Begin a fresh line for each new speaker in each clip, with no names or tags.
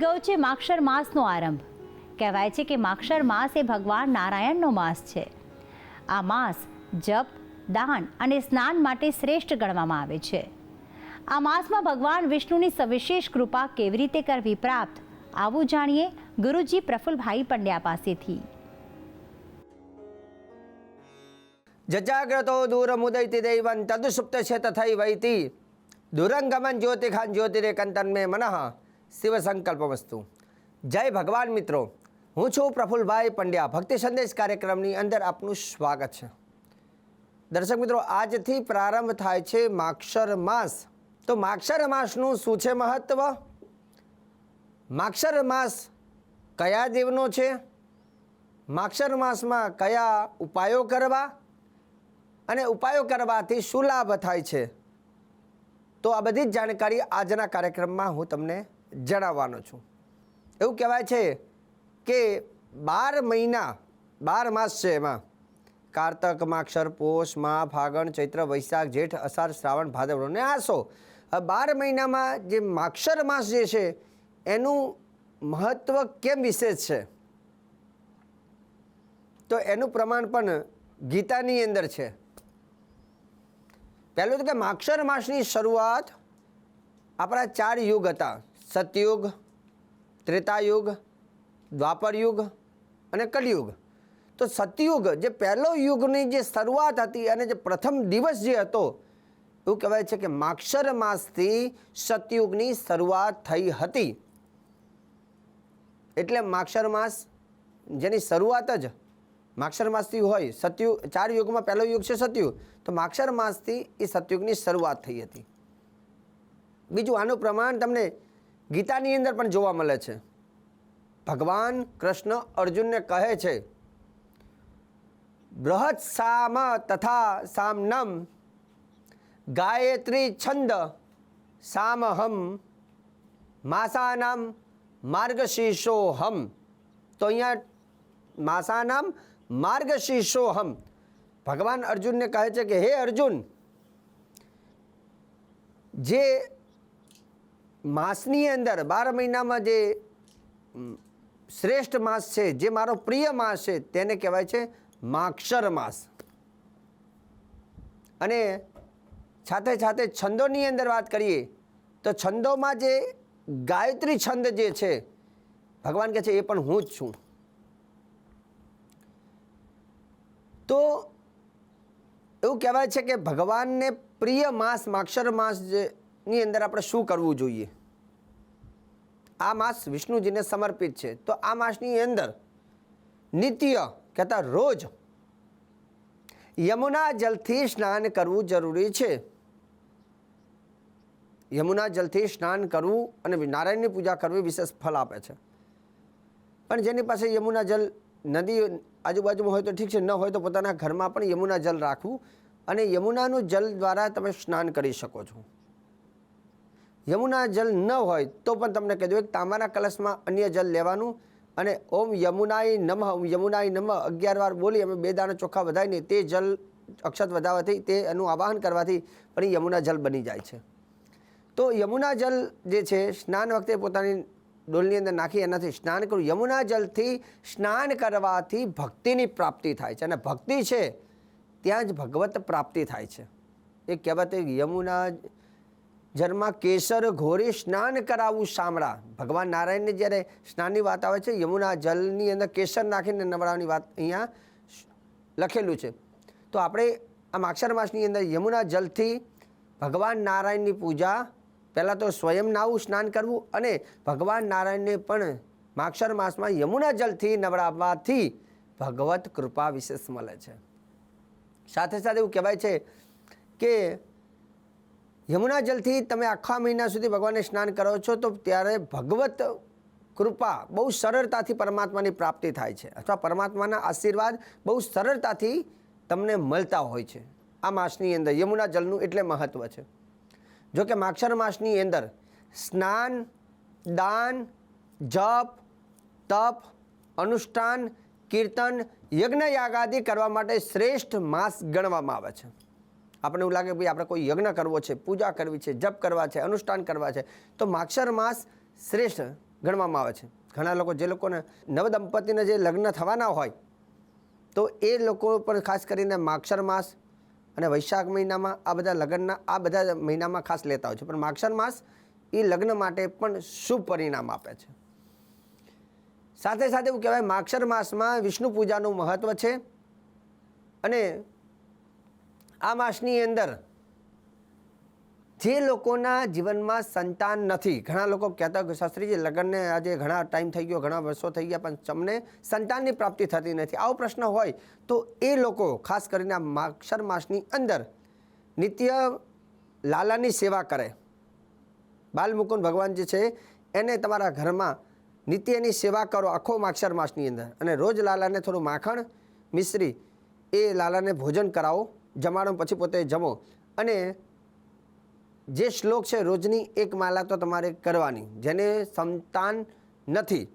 ગયો છે માક્ષર માસનો આરંભ. કહેવાય છે કે માક્ષર માસ એ ભગવાન નારાયણનો માસ છે. આ માસ જપ, દાન અને સ્નાન માટે શ્રેષ્ઠ ગણવામાં આવે છે. આ માસમાં ભગવાન વિષ્ણુની સવિશેષ કૃપા કેવી રીતે કરવી પ્રાપ્ત, આવું જાણીએ ગુરુજી પ્રફુલભાઈ પંડ્યા પાસેથી.
જજાગ્રતો દૂરમુદૈતિ દૈવન તદુસુપ્ત છે તથૈ વૈતિ. દુરંગમન જ્યોતિખાન જ્યોતિરેકંતન મે મનઃ. શિવ સંકલ્પમસ્તુ જય ભગવાન મિત્રો. હું છું પ્રફુલભાઈ પંડ્યા. ભક્તિ સંદેશ કાર્યક્રમની અંદર આપનું સ્વાગત છે. દર્શક મિત્રો, આજથી પ્રારંભ થાય છે માક્ષર માસ. તો માક્ષર માસનું શું છે મહત્વ? માક્ષર માસ કયા દેવનો છે? માક્ષર માસમાં કયા ઉપાયો કરવા? અને ઉપાયો કરવાથી શું લાભ થાય છે? તો આ બધી જ જાણકારી આજના કાર્યક્રમમાં હું તમને જણાવવાનો છું. એવું કહેવાય છે કે બાર મહિના, બાર માસ છે એમાં. કારતક, માક્ષર, પોષ, મા, ફાગણ, ચૈત્ર, વૈશાખ, જેઠ, અષાઢ, શ્રાવણ ભાદરવો અને આસો બાર મહિનામાં જે માક્ષર માસ જે છે, એનું મહત્ત્વ કેમ વિશેષ છે? તો એનું પ્રમાણ પણ ગીતાની અંદર છે. પહેલું તો કે માક્ષર માસની શરૂઆત આપણા ચાર યુગ હતા. સતયુગ, ત્રેતાયુગ, દ્વાપરયુગ અને કલયુગ. તો સતયુગ જે પહેલો યુગની જે શરૂઆત હતી અને જે પ્રથમ દિવસ જે હતો, એવું કહેવાય છે કે માક્ષર માસથી સતયુગની શરૂઆત થઈ હતી. એટલે માક્ષર માસ જેની શરૂઆત જ માક્ષર માસથી હોય સતયુગ ચાર યુગમાં પહેલો યુગ છે સતયુગ, તો માક્ષર માસથી એ સતયુગની શરૂઆત થઈ હતી. બીજું આનું પ્રમાણ તમને ગીતાની અંદર પણ જોવા મળે છે. ભગવાન કૃષ્ણ અર્જુનને કહે છે, બૃહદ સામ તથા સામનમ ગાયત્રી છંદ સામહમ માસાનામ માર્ગશીર્ષોહમ. તો અહીંયા માસાનામ માર્ગશીર્ષોહમ. ભગવાન અર્જુનને કહે છે કે, હે અર્જુન, જે માસની અંદર, બાર મહિનામાં જે શ્રેષ્ઠ માસ છે, જે મારો પ્રિય માસ છે, તેને કહેવાય છે માક્ષર માસ. અને સાથે સાથે છંદોની અંદર વાત કરીએ, તો છંદોમાં જે ગાયત્રી છંદ જે છે, ભગવાન કહે છે એ પણ હું જ છું. તો એવું કહેવાય છે કે ભગવાનને પ્રિય માસ, માક્ષર માસ જે ની અંદર આપણે શું કરવું જોઈએ? આ માસ વિષ્ણુજીને સમર્પિત છે. તો આ માસની અંદર નિત્ય કહેતા રોજ યમુના જલથી સ્નાન કરવું જરૂરી છે. યમુના જલથી સ્નાન કરવું અને નારાયણની પૂજા કરવી વિશેષ ફળ આપે છે. પણ જેની પાસે યમુના જલ નદી આજુબાજુમાં હોય તો ઠીક છે, ન હોય તો પોતાના ઘરમાં પણ યમુના જલ રાખવું અને યમુનાનું જલ દ્વારા તમે સ્નાન કરી શકો છો. યમુના જલ ન હોય તો પણ તમને કહી દઉં, એક તાંબાના કલશમાં અન્ય જલ લેવાનું અને ઓમ યમુનાય નમઃ, ઓમ યમુનાય નમઃ, અગિયાર વાર બોલી અમે બે દાણા ચોખ્ખા વધારીને તે જલ અક્ષત વધારવાથી તે એનું આવાહન કરવાથી પણ યમુના જલ બની જાય છે. તો યમુના જલ જે છે, સ્નાન વખતે પોતાની ડોલની અંદર નાખી એનાથી સ્નાન કરવું યમુના જલથી સ્નાન કરવાથી ભક્તિની પ્રાપ્તિ થાય છે અને ભક્તિ છે, ત્યાં જ ભગવત પ્રાપ્તિ થાય છે. એ કહેવત યમુના જળમાં કેસર ઘોરી સ્નાન કરાવવું શામળા ભગવાન નારાયણને જ્યારે સ્નાનની વાત આવે છે, યમુના જલની અંદર કેસર નાખીને નવડાવવાની વાત અહીંયા લખેલું છે. તો આપણે આ માક્ષર માસની અંદર યમુના જલથી ભગવાન નારાયણની પૂજા, પહેલાં તો સ્વયં નાવું સ્નાન કરવું અને ભગવાન નારાયણને પણ માક્ષર માસમાં યમુના જલથી નવડાવવાથી ભગવત કૃપા વિશેષ મળે છે. સાથે સાથે એવું કહેવાય છે કે યમુના જલથી તમે આખા મહિના સુધી ભગવાનને સ્નાન કરો છો, તો ત્યારે ભગવત કૃપા બહુ સરળતાથી પરમાત્માની પ્રાપ્તિ થાય છે. અથવા પરમાત્માના આશીર્વાદ બહુ સરળતાથી તમને મળતા હોય છે. આ માસની અંદર યમુના જલનું એટલે મહત્ત્વ છે. જો કે માક્ષર માસની અંદર સ્નાન, દાન, જપ, તપ, અનુષ્ઠાન, કીર્તન યજ્ઞ યાગાદિ કરવા માટે શ્રેષ્ઠ માસ ગણવામાં આવે છે. આપણે એવું લાગે ભાઈ આપણે કોઈ યજ્ઞ કરવો છે, પૂજા કરવી છે, જપ કરવા છે, અનુષ્ઠાન કરવા છે, તો માક્ષર માસ શ્રેષ્ઠ ગણવામાં આવે છે. ઘણા લોકો, જે લોકોને નવદંપતિને જે લગ્ન થવાના હોય, તો એ લોકો પણ ખાસ કરીને માક્ષર માસ અને વૈશાખ મહિનામાં આ બધા લગ્નના, આ બધા મહિનામાં ખાસ લેતા હોય છે. પણ માક્ષર માસ એ લગ્ન માટે પણ શુભ પરિણામ આપે છે. સાથે સાથે એવું કહેવાય, માક્ષર માસમાં વિષ્ણુ પૂજાનું મહત્ત્વ છે અને આ માસની અંદર જે લોકોના જીવનમાં સંતાન નથી, ઘણા લોકો કહેતા કે શાસ્ત્રીજી, લગ્નને આજે ઘણા ટાઈમ થઈ ગયો, ઘણા વર્ષો થઈ ગયા, પણ તમને સંતાનની પ્રાપ્તિ થતી નથી. આવો પ્રશ્ન હોય તો એ લોકો, ખાસ કરીને આ માક્ષર માસની અંદર નિત્ય લાલાની સેવા કરે. બાલમુકુંદ ભગવાન જે છે, એને તમારા ઘરમાં નિત્યની સેવા કરો આખો માક્ષર માસની અંદર. અને રોજ લાલાને થોડું માખણ મિશ્રી એ લાલાને ભોજન કરાવો. જમાડો પછી પોતે જમો. અને જે શ્લોક છે, રોજની એક માલા તો તમારે કરવાની, જેને સંતાન નથી.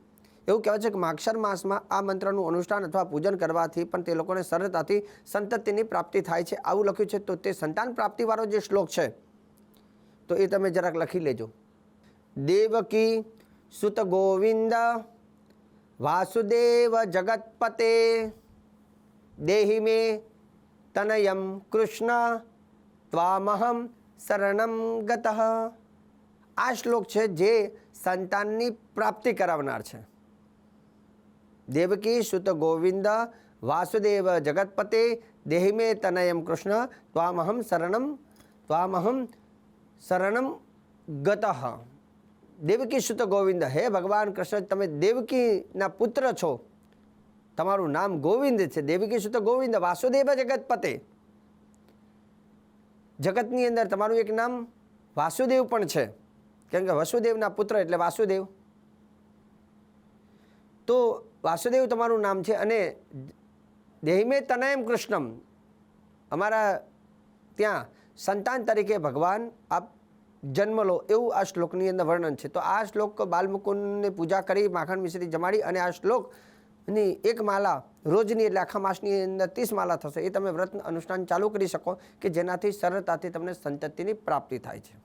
એવું કહેવાય છે કે માક્ષર માસમાં આ મંત્રનું અનુષ્ઠાન અથવા પૂજન કરવાથી પણ તે લોકોને સરળતાથી સંતતિની પ્રાપ્તિ થાય છે. આવું લખ્યું છે, તો તે સંતાન પ્રાપ્તિવાળો જે શ્લોક છે, તો એ તમે જરાક લખી લેજો. દેવકી સુત ગોવિંદ, વાસુદેવ જગતપતે, દેહી મે તનયમ કૃષ્ણ ત્વામહમ શરણમ ગતઃ આ શ્લોક છે જે સંતાનની પ્રાપ્તિ કરાવનાર છે। દેવકી સુત ગોવિંદ વાસુદેવ જગતપતે દેહી મે તનયમ કૃષ્ણ ત્વામહમ શરણમ ત્વામહમ શરણમ ગતઃ। દેવકી સુત ગોવિંદ, હે ભગવાન કૃષ્ણ, તમે દેવકીના પુત્ર છો। તમારું નામ ગોવિંદ છે. દેવી કહીશું તો ગોવિંદ, વાસુદેવ જગતપતે. જગતની અંદર તમારું એક નામ વાસુદેવ પણ છે. કેમ કે વસુદેવના પુત્ર એટલે વાસુદેવ. તો વાસુદેવ તમારું નામ છે અને દેહિમે તનયમ કૃષ્ણમ. અમારા ત્યાં સંતાન તરીકે ભગવાન આપ જન્મ લો એવું આ શ્લોકની અંદર વર્ણન છે. તો આ શ્લોક બાલમુકુંદની પૂજા કરી, માખણ મિશ્રી જમાડી અને આ શ્લોકની એક માલા, રોજની એટલે આખા માસની અંદર ત્રીસ માલા થશે, એ તમે વ્રત અનુષ્ઠાન ચાલુ કરી શકો કે જેનાથી સરળતાથી તમને સંતતિની પ્રાપ્તિ થાય છે.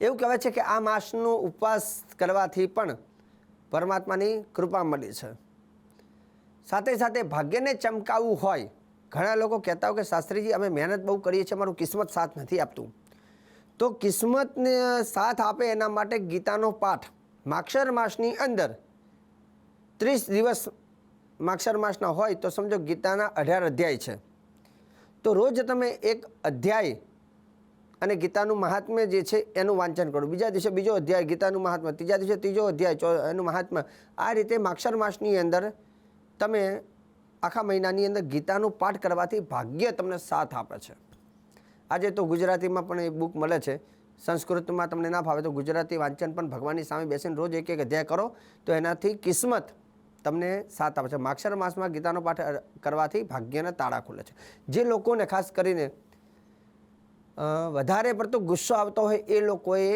એવું કહેવાય છે કે આ માસનો ઉપવાસ કરવાથી પણ પરમાત્માની કૃપા મળી છે. સાથે સાથે ભાગ્યને ચમકાવવું હોય, ઘણા લોકો કહેતા હોય કે શાસ્ત્રીજી, અમે મહેનત બહુ કરીએ છીએ, અમારું કિસ્મત સાથ નથી આપતું. તો કિસ્મતને સાથ આપે એના માટે ગીતાનો પાઠ, માક્ષર માસની અંદર ત્રીસ દિવસ માક્ષર માસના હોય તો સમજો ગીતાના અઢાર અધ્યાય છે. તો રોજ તમે એક અધ્યાય અને ગીતાનું મહાત્મ્ય જે છે એનું વાંચન કરો. બીજા દિવસે બીજો અધ્યાય ગીતાનું મહાત્મ્ય, ત્રીજા દિવસે ત્રીજો અધ્યાય એનું મહાત્મ્ય. આ રીતે માક્ષર માસની અંદર તમે આખા મહિનાની અંદર ગીતાનું પાઠ કરવાથી ભાગ્ય તમને સાથ આપે છે. આજે તો ગુજરાતીમાં પણ એ બુક મળે છે. સંસ્કૃતમાં તમને ના ફાવે તો ગુજરાતી વાંચન પણ ભગવાનની સામે બેસીને રોજ એક એક અધ્યાય કરો. તો એનાથી કિસ્મત તમને સાત આપે છે. માક્ષર માસમાં ગીતાનો પાઠ કરવાથી ભાગ્યના તાળા ખુલે છે. જે લોકોને ખાસ કરીને વધારે પડતો ગુસ્સો આવતો હોય એ લોકોએ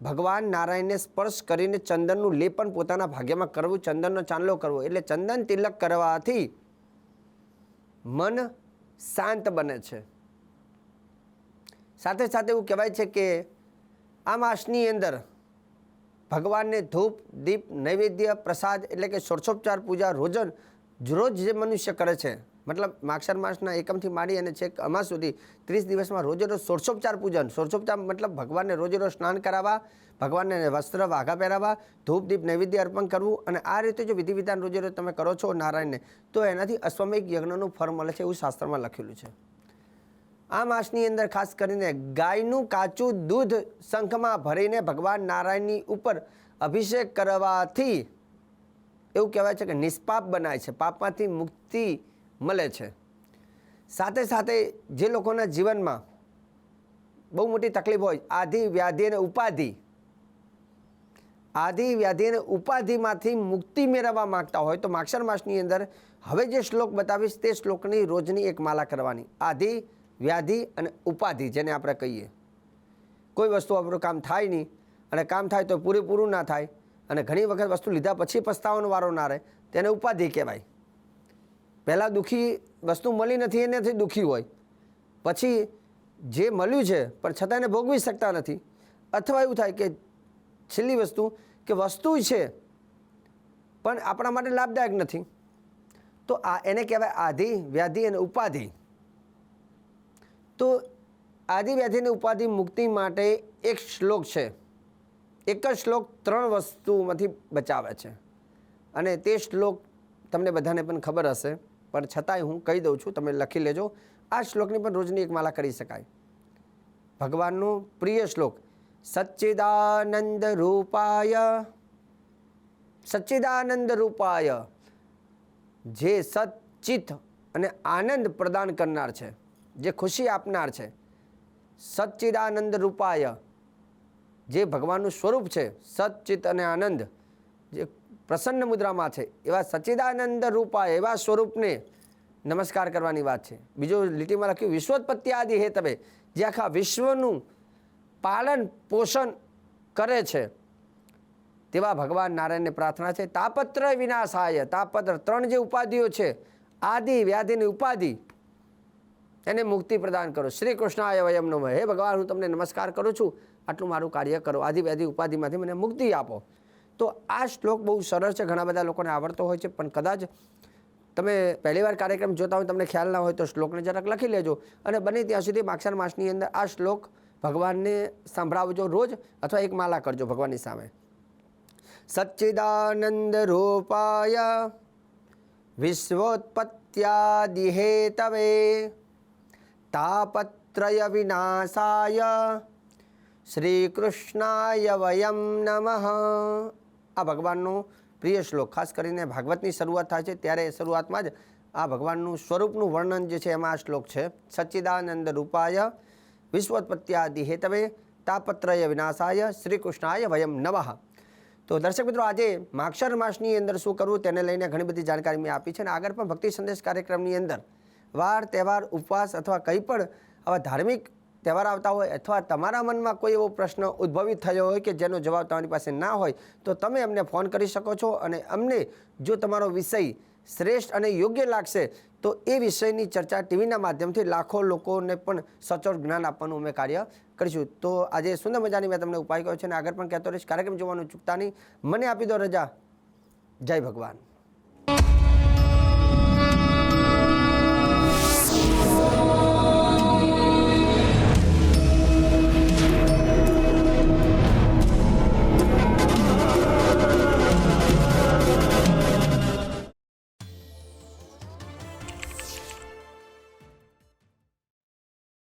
ભગવાન નારાયણને સ્પર્શ કરીને ચંદનનું લેપન પોતાના ભાગ્યમાં કરવું, ચંદનનો ચાંદલો કરવો. એટલે ચંદન તિલક કરવાથી મન શાંત બને છે. સાથે સાથે એવું કહેવાય છે કે, આ માસની અંદર ભગવાનને ધૂપ, દીપ, નૈવેદ્ય, પ્રસાદ એટલે કે ષોડશોપચાર પૂજા રોજન રોજ જે મનુષ્ય કરે છે, મતલબ માક્ષર માસના એકમથી માંડી અને છેક અમાસ સુધી ત્રીસ દિવસમાં રોજે રોજ ષોડશોપચાર પૂજન. ષોડશોપચાર મતલબ ભગવાનને રોજે રોજ સ્નાન કરાવવા, ભગવાનને વસ્ત્ર, વાઘા પહેરાવવા, ધૂપ, દીપ, નૈવેદ્ય અર્પણ કરવું અને આ રીતે જો વિધિ વિધાન રોજે રોજ તમે કરો છો નારાયણને, તો એનાથી અશ્વમેઘ યજ્ઞનું ફળ મળે છે એવું શાસ્ત્રમાં લખેલું છે. આ માસની અંદર ખાસ કરીને ગાયનું કાચું દૂધ શંખમાં ભરીને ભગવાન નારાયણની ઉપર અભિષેક કરવાથી એવું કહેવાય છે કે નિષ્પાપ બનાય છે, પાપમાંથી મુક્તિ મળે છે. સાથે સાથે જે લોકોના જીવનમાં બહુ મોટી તકલીફ હોય, આધિ વ્યાધિ અને ઉપાધિ, આધિ વ્યાધિ અને ઉપાધિમાંથી મુક્તિ મેળવવા માંગતા હોય તો માક્ષર માસની અંદર હવે જે શ્લોક બતાવીશ તે શ્લોકની રોજની એક માલા કરવાની. આધિ વ્યાધિ અને ઉપાધિ જેને આપણે કહીએ. કોઈ વસ્તુ આપણું કામ થાય નહીં અને કામ થાય તો પૂરેપૂરું ના થાય અને ઘણી વખત વસ્તુ લીધા પછી પસ્તાવાનો વારો ના રહે તેને ઉપાધિ કહેવાય. પહેલાં દુઃખી વસ્તુ મળી નથી, એનાથી દુઃખી હોય. પછી જે મળ્યું છે, પણ છતાં એને ભોગવી શકતા નથી. અથવા એવું થાય કે છેલ્લી વસ્તુ કે વસ્તુ છે, પણ આપણા માટે લાભદાયક નથી. તો આ એને કહેવાય આધિ, વ્યાધિ અને ઉપાધિ. તો આદિ વ્યાધિ ઉપાધિ મુક્તિ માટે એક શ્લોક છે. એક જ શ્લોક ત્રણ વસ્તુમાંથી બચાવે છે. અને તે શ્લોક તમને બધાને પણ ખબર હશે, પણ છતાંય હું કહી દઉં છું, તમે લખી લેજો. આ શ્લોકની પણ રોજની એક માલા કરી શકાય. ભગવાનનો પ્રિય શ્લોક, સચ્ચિદાનંદ રૂપાય સચ્ચિદાનંદ રૂપાય જે સચ્ચિત અને આનંદ પ્રદાન કરનાર છે. જે ખુશી આપનાર છે. સચ્ચિદાનંદ રૂપાય, જે ભગવાનનું સ્વરૂપ છે, સચ્ચિત અને આનંદ, જે પ્રસન્ન મુદ્રામાં છે, એવા સચ્ચિદાનંદ રૂપાય, એવા સ્વરૂપને નમસ્કાર કરવાની વાત છે. બીજો લીટીમાં લખ્યું વિશ્વોત્પત્તિ આદિ હે તમે જે આખા વિશ્વનું પાલન પોષણ કરે છે, તેવા ભગવાન નારાયણને પ્રાર્થના છે. તાપત્ર વિનાશાય, તાપત્ર ત્રણ જે ઉપાધિઓ છે, આદિ વ્યાધિની ઉપાધિ એને મુક્તિ પ્રદાન કરો. શ્રી કૃષ્ણાય વયમ નમઃ. હે ભગવાન, હું તમને નમસ્કાર કરું છું. આટલું મારું કાર્ય કરો. આદિ વ્યાધિ ઉપાધિમાંથી મને મુક્તિ આપો. તો આ શ્લોક બહુ સરળ છે. ઘણા બધા લોકોને આવડતો હોય છે, પણ કદાચ તમે પહેલીવાર કાર્યક્રમ જોતા હોય, તમને ખ્યાલ ના હોય, તો શ્લોકને જરાક લખી લેજો. અને બને ત્યાં સુધી માક્ષર માસની અંદર આ શ્લોક ભગવાનને સાંભળાવજો રોજ, અથવા એક માલા કરજો ભગવાનની સામે. સચ્ચિદાનંદ રૂપાય વિશ્વોત્પત્યાદિહેતવે તાપત્રય વિનાશાય શ્રીકૃષ્ણાય વયમ નમઃ આ ભગવાનનો પ્રિય શ્લોક, ખાસ કરીને ભાગવતની શરૂઆત થાય છે, ત્યારે શરૂઆતમાં જ આ ભગવાનનું સ્વરૂપનું વર્ણન જે છે એમાં આ શ્લોક છે, સચ્ચિદાનંદ રૂપાય વિશ્વોત્પત્યાદિ હેતવે તાપત્રય વિનાશાય શ્રીકૃષ્ણાય વયમ નમઃ. તો દર્શક મિત્રો, આજે માક્ષર માસની અંદર શું કરવું, તેને લઈને ઘણી બધી જાણકારી મેં આપી છે અને આગળ પણ ભક્તિ સંદેશ કાર્યક્રમની અંદર વાર તહેવાર, ઉપવાસ અથવા કંઈ પણ આવા ધાર્મિક તહેવાર આવતા હોય અથવા તમારા મનમાં કોઈ એવો પ્રશ્ન ઉદ્ભવિત થયો હોય કે જેનો જવાબ તમારી પાસે ના હોય, તો તમે અમને ફોન કરી શકો છો અને અમને જો તમારો વિષય શ્રેષ્ઠ અને યોગ્ય લાગશે, તો એ વિષયની ચર્ચા ટીવીના માધ્યમથી લાખો લોકોને પણ સચોટ જ્ઞાન આપવાનું અમે કાર્ય કરીશું. તો આજે સુંદર મજાની મેં તમને ઉપાય કહ્યો છે અને આગળ પણ કહેતો રહીશ. કાર્યક્રમ જોવાનું ચૂકતા નહીં. મને આપી દો રજા. જય ભગવાન.